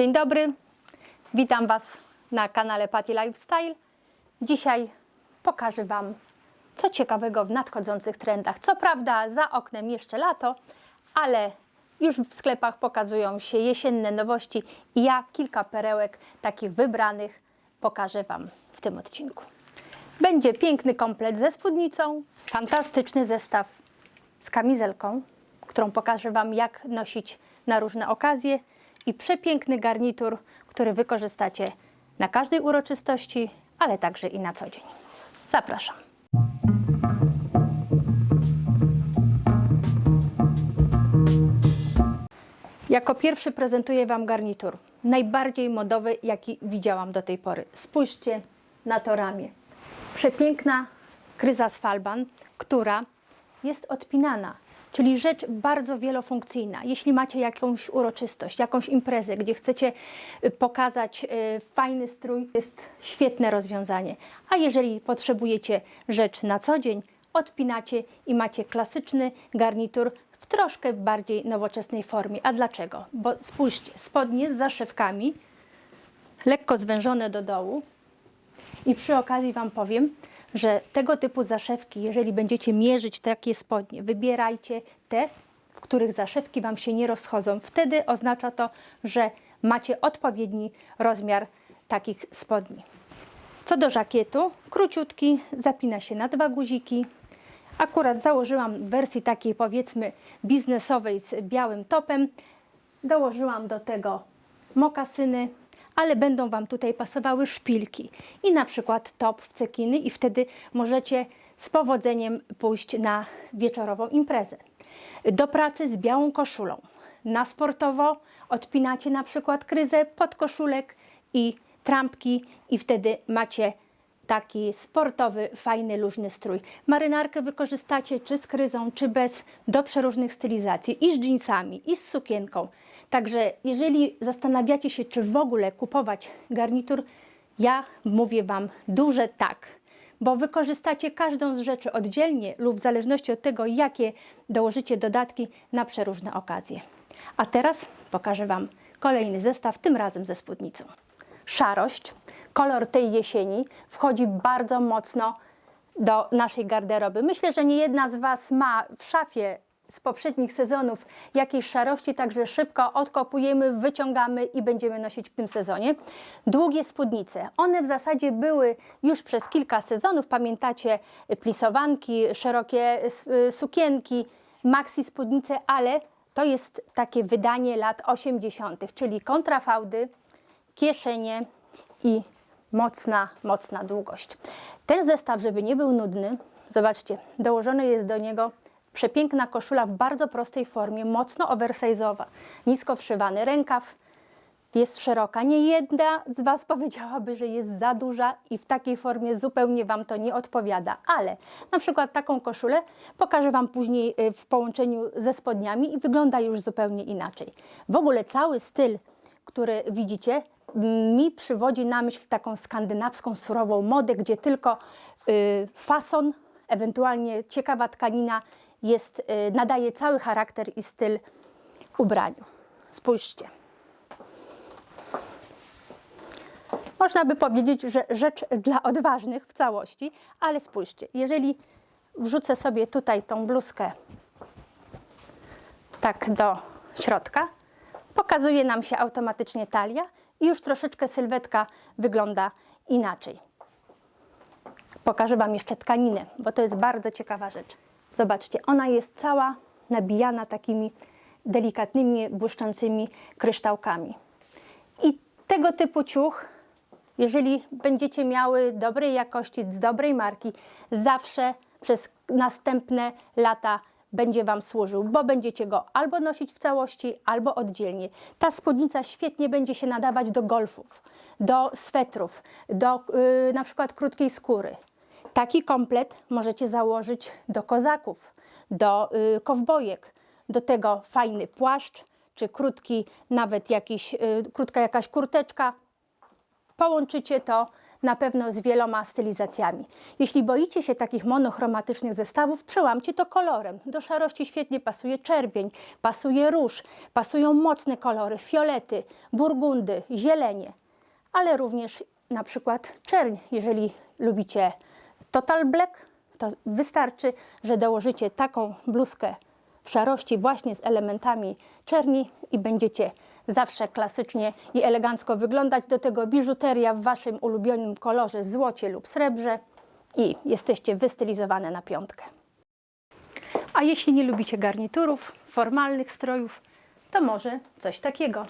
Dzień dobry, witam Was na kanale Patty Lifestyle. Dzisiaj pokażę Wam co ciekawego w nadchodzących trendach. Co prawda za oknem jeszcze lato, ale już w sklepach pokazują się jesienne nowości i ja kilka perełek takich wybranych pokażę Wam w tym odcinku. Będzie piękny komplet ze spódnicą, fantastyczny zestaw z kamizelką, którą pokażę Wam jak nosić na różne okazje i przepiękny garnitur, który wykorzystacie na każdej uroczystości, ale także i na co dzień. Zapraszam. Jako pierwszy prezentuję Wam garnitur. Najbardziej modowy, jaki widziałam do tej pory. Spójrzcie na to ramię. Przepiękna kryza z falban, która jest odpinana, czyli rzecz bardzo wielofunkcyjna. Jeśli macie jakąś uroczystość, jakąś imprezę, gdzie chcecie y, pokazać y, fajny strój, jest świetne rozwiązanie. A jeżeli potrzebujecie rzecz na co dzień, odpinacie i macie klasyczny garnitur w troszkę bardziej nowoczesnej formie. A dlaczego? Bo spójrzcie, spodnie z zaszewkami, lekko zwężone do dołu, i przy okazji Wam powiem, że tego typu zaszewki, jeżeli będziecie mierzyć takie spodnie, wybierajcie te, w których zaszewki Wam się nie rozchodzą. Wtedy oznacza to, że macie odpowiedni rozmiar takich spodni. Co do żakietu, króciutki, zapina się na dwa guziki. Akurat założyłam w wersji takiej powiedzmy biznesowej z białym topem. Dołożyłam do tego mokasyny, ale będą Wam tutaj pasowały szpilki i na przykład top w cekiny i wtedy możecie z powodzeniem pójść na wieczorową imprezę. Do pracy z białą koszulą. Na sportowo odpinacie na przykład kryzę pod koszulek i trampki i wtedy macie taki sportowy, fajny, luźny strój. Marynarkę wykorzystacie czy z kryzą, czy bez, do przeróżnych stylizacji i z jeansami, i z sukienką. Także jeżeli zastanawiacie się, czy w ogóle kupować garnitur, ja mówię Wam duże tak, bo wykorzystacie każdą z rzeczy oddzielnie lub w zależności od tego, jakie dołożycie dodatki na przeróżne okazje. A teraz pokażę Wam kolejny zestaw, tym razem ze spódnicą. Szarość, kolor tej jesieni, wchodzi bardzo mocno do naszej garderoby. Myślę, że nie jedna z Was ma w szafie z poprzednich sezonów jakiejś szarości, także szybko odkopujemy, wyciągamy i będziemy nosić w tym sezonie. Długie spódnice. One w zasadzie były już przez kilka sezonów. Pamiętacie plisowanki, szerokie s- y, sukienki, maxi spódnice, ale to jest takie wydanie lat 80., czyli kontrafałdy, kieszenie i mocna, mocna długość. Ten zestaw, żeby nie był nudny, zobaczcie, dołożony jest do niego przepiękna koszula w bardzo prostej formie, mocno oversize'owa, nisko wszywany rękaw, jest szeroka. Nie jedna z Was powiedziałaby, że jest za duża i w takiej formie zupełnie Wam to nie odpowiada, ale na przykład taką koszulę pokażę Wam później y, w połączeniu ze spodniami i wygląda już zupełnie inaczej. W ogóle cały styl, który widzicie, m, mi przywodzi na myśl taką skandynawską surową modę, gdzie tylko y, fason, ewentualnie ciekawa tkanina jest, y, nadaje cały charakter i styl ubraniu. Spójrzcie. Można by powiedzieć, że rzecz dla odważnych w całości, ale spójrzcie, jeżeli wrzucę sobie tutaj tą bluzkę tak do środka, pokazuje nam się automatycznie talia i już troszeczkę sylwetka wygląda inaczej. Pokażę Wam jeszcze tkaninę, bo to jest bardzo ciekawa rzecz. Zobaczcie, ona jest cała nabijana takimi delikatnymi, błyszczącymi kryształkami. I tego typu ciuch, jeżeli będziecie miały dobrej jakości, z dobrej marki, zawsze przez następne lata będzie Wam służył, bo będziecie go albo nosić w całości, albo oddzielnie. Ta spódnica świetnie będzie się nadawać do golfów, do swetrów, do yy, na przykład krótkiej skóry. Taki komplet możecie założyć do kozaków, do y, kowbojek. Do tego fajny płaszcz, czy krótki, nawet jakiś, y, krótka jakaś kurteczka. Połączycie to na pewno z wieloma stylizacjami. Jeśli boicie się takich monochromatycznych zestawów, przełamcie to kolorem. Do szarości świetnie pasuje czerwień, pasuje róż, pasują mocne kolory, fiolety, burgundy, zielenie, ale również na przykład czerń. Jeżeli lubicie Total Black, to wystarczy, że dołożycie taką bluzkę w szarości właśnie z elementami czerni i będziecie zawsze klasycznie i elegancko wyglądać. Do tego biżuteria w Waszym ulubionym kolorze złocie lub srebrze i jesteście wystylizowane na piątkę. A jeśli nie lubicie garniturów, formalnych strojów, to może coś takiego.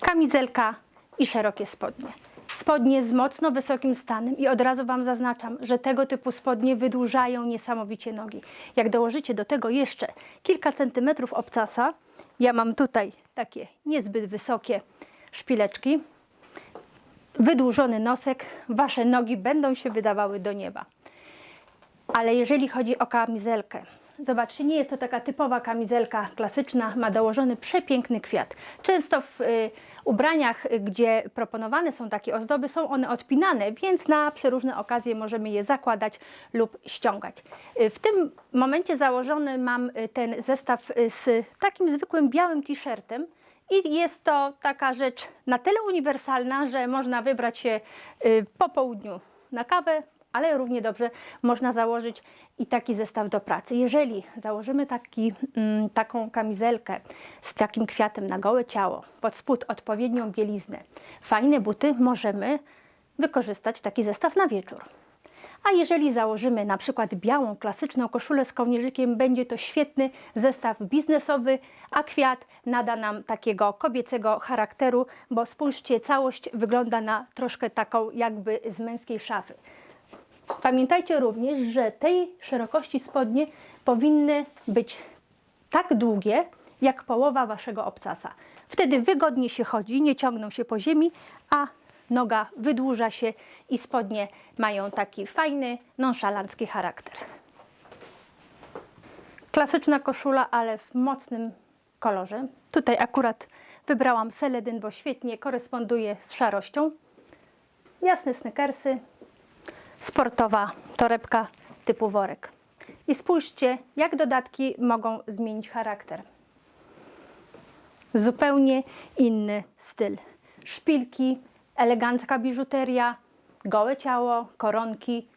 Kamizelka i szerokie spodnie. Spodnie z mocno wysokim stanem i od razu Wam zaznaczam, że tego typu spodnie wydłużają niesamowicie nogi. Jak dołożycie do tego jeszcze kilka centymetrów obcasa, ja mam tutaj takie niezbyt wysokie szpileczki, wydłużony nosek, Wasze nogi będą się wydawały do nieba. Ale jeżeli chodzi o kamizelkę, zobaczcie, nie jest to taka typowa kamizelka klasyczna, ma dołożony przepiękny kwiat. Często w y, ubraniach, y, gdzie proponowane są takie ozdoby, są one odpinane, więc na przeróżne okazje możemy je zakładać lub ściągać. Y, w tym momencie założony mam y, ten zestaw y, z takim zwykłym białym t-shirtem. I jest to taka rzecz na tyle uniwersalna, że można wybrać się y, po południu na kawę, ale równie dobrze można założyć i taki zestaw do pracy. Jeżeli założymy taki, mm, taką kamizelkę z takim kwiatem na gołe ciało, pod spód odpowiednią bieliznę, fajne buty, możemy wykorzystać taki zestaw na wieczór. A jeżeli założymy na przykład białą, klasyczną koszulę z kołnierzykiem, będzie to świetny zestaw biznesowy, a kwiat nada nam takiego kobiecego charakteru, bo spójrzcie, całość wygląda na troszkę taką jakby z męskiej szafy. Pamiętajcie również, że tej szerokości spodnie powinny być tak długie, jak połowa waszego obcasa. Wtedy wygodnie się chodzi, nie ciągną się po ziemi, a noga wydłuża się i spodnie mają taki fajny, nonszalancki charakter. Klasyczna koszula, ale w mocnym kolorze. Tutaj akurat wybrałam seledyn, bo świetnie koresponduje z szarością. Jasne sneakersy, sportowa torebka typu worek. I spójrzcie, jak dodatki mogą zmienić charakter. Zupełnie inny styl. Szpilki, elegancka biżuteria, gołe ciało, koronki,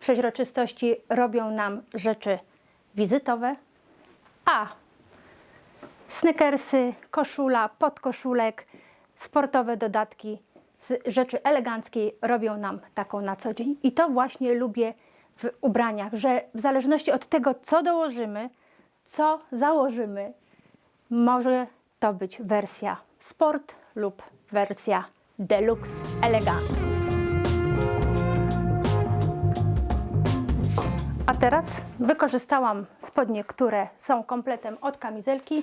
przeźroczystości robią nam rzeczy wizytowe, a sneakersy, koszula, podkoszulek, sportowe dodatki z rzeczy eleganckiej robią nam taką na co dzień. I to właśnie lubię w ubraniach, że w zależności od tego, co dołożymy, co założymy, może to być wersja sport lub wersja deluxe elegance. A teraz wykorzystałam spodnie, które są kompletem od kamizelki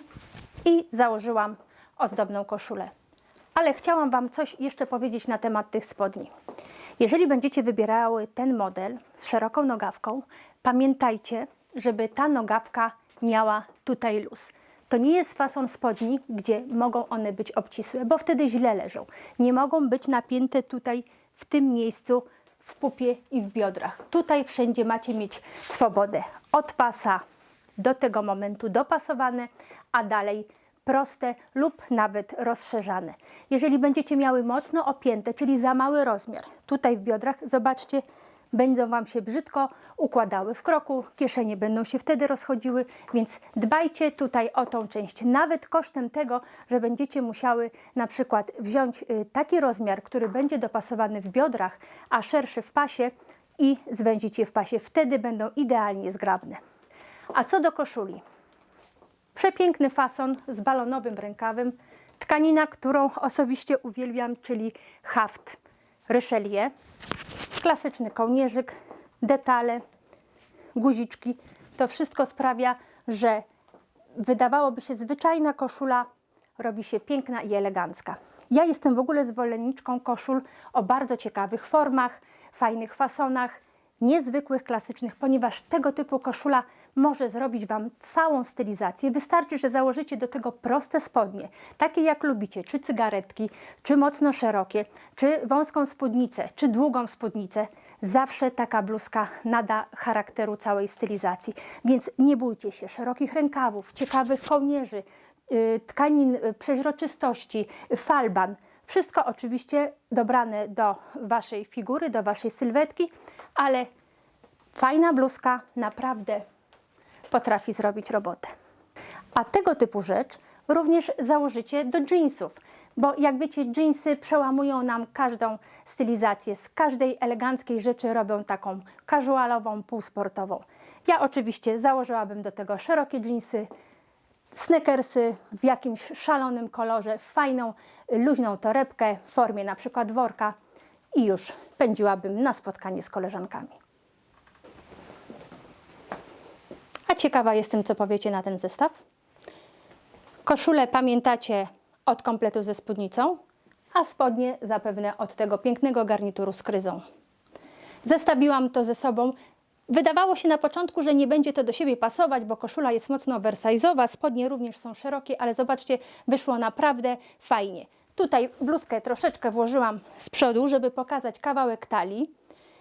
i założyłam ozdobną koszulę. Ale chciałam Wam coś jeszcze powiedzieć na temat tych spodni. Jeżeli będziecie wybierały ten model z szeroką nogawką, pamiętajcie, żeby ta nogawka miała tutaj luz. To nie jest fason spodni, gdzie mogą one być obcisłe, bo wtedy źle leżą. Nie mogą być napięte tutaj w tym miejscu w pupie i w biodrach. Tutaj wszędzie macie mieć swobodę. Od pasa do tego momentu dopasowane, a dalej proste lub nawet rozszerzane. Jeżeli będziecie miały mocno opięte, czyli za mały rozmiar, tutaj w biodrach, zobaczcie, będą Wam się brzydko układały w kroku, kieszenie będą się wtedy rozchodziły, więc dbajcie tutaj o tą część, nawet kosztem tego, że będziecie musiały na przykład wziąć y, taki rozmiar, który będzie dopasowany w biodrach, a szerszy w pasie i zwędzić je w pasie. Wtedy będą idealnie zgrabne. A co do koszuli? Przepiękny fason z balonowym rękawem. Tkanina, którą osobiście uwielbiam, czyli haft Richelieu. Klasyczny kołnierzyk, detale, guziczki. To wszystko sprawia, że wydawałoby się zwyczajna koszula robi się piękna i elegancka. Ja jestem w ogóle zwolenniczką koszul o bardzo ciekawych formach, fajnych fasonach, niezwykłych, klasycznych, ponieważ tego typu koszula może zrobić Wam całą stylizację. Wystarczy, że założycie do tego proste spodnie, takie jak lubicie, czy cygaretki, czy mocno szerokie, czy wąską spódnicę, czy długą spódnicę. Zawsze taka bluzka nada charakteru całej stylizacji. Więc nie bójcie się szerokich rękawów, ciekawych kołnierzy, y, tkanin y, przeźroczystości, falban. Wszystko oczywiście dobrane do Waszej figury, do Waszej sylwetki, ale fajna bluzka naprawdę potrafi zrobić robotę. A tego typu rzecz również założycie do jeansów, bo jak wiecie, jeansy przełamują nam każdą stylizację. Z każdej eleganckiej rzeczy robią taką casualową, półsportową. Ja oczywiście założyłabym do tego szerokie jeansy, sneakersy w jakimś szalonym kolorze, fajną, luźną torebkę w formie na przykład worka i już pędziłabym na spotkanie z koleżankami. A ciekawa jestem, co powiecie na ten zestaw. Koszulę pamiętacie od kompletu ze spódnicą, a spodnie zapewne od tego pięknego garnituru z kryzą. Zestawiłam to ze sobą. Wydawało się na początku, że nie będzie to do siebie pasować, bo koszula jest mocno oversize'owa, spodnie również są szerokie, ale zobaczcie, wyszło naprawdę fajnie. Tutaj bluzkę troszeczkę włożyłam z przodu, żeby pokazać kawałek talii.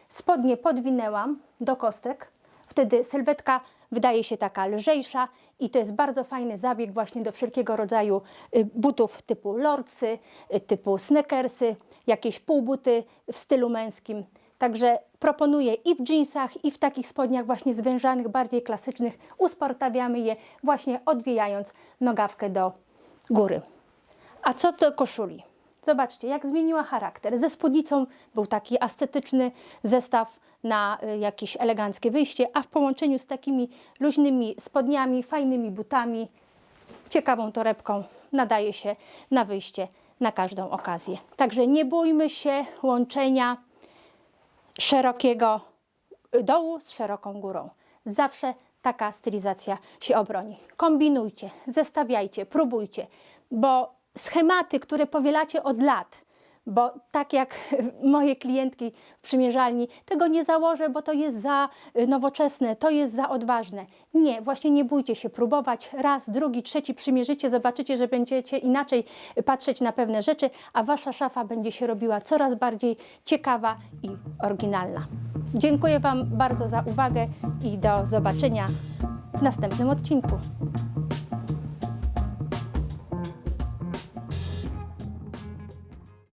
Spodnie podwinęłam do kostek, wtedy sylwetka wydaje się taka lżejsza i to jest bardzo fajny zabieg właśnie do wszelkiego rodzaju y, butów typu lordsy, y, typu sneakersy, jakieś półbuty w stylu męskim. Także proponuję i w jeansach, i w takich spodniach właśnie zwężanych, bardziej klasycznych. Usportawiamy je właśnie odwijając nogawkę do góry. A co do koszuli? Zobaczcie, jak zmieniła charakter. Ze spódnicą był taki ascetyczny zestaw na y, jakieś eleganckie wyjście, a w połączeniu z takimi luźnymi spodniami, fajnymi butami, ciekawą torebką nadaje się na wyjście na każdą okazję. Także nie bójmy się łączenia szerokiego dołu z szeroką górą. Zawsze taka stylizacja się obroni. Kombinujcie, zestawiajcie, próbujcie, bo schematy, które powielacie od lat, bo tak jak moje klientki w przymierzalni, tego nie założę, bo to jest za y, nowoczesne, to jest za odważne. Nie, właśnie nie bójcie się próbować. Raz, drugi, trzeci przymierzycie, zobaczycie, że będziecie inaczej patrzeć na pewne rzeczy, a wasza szafa będzie się robiła coraz bardziej ciekawa i oryginalna. Dziękuję Wam bardzo za uwagę i do zobaczenia w następnym odcinku.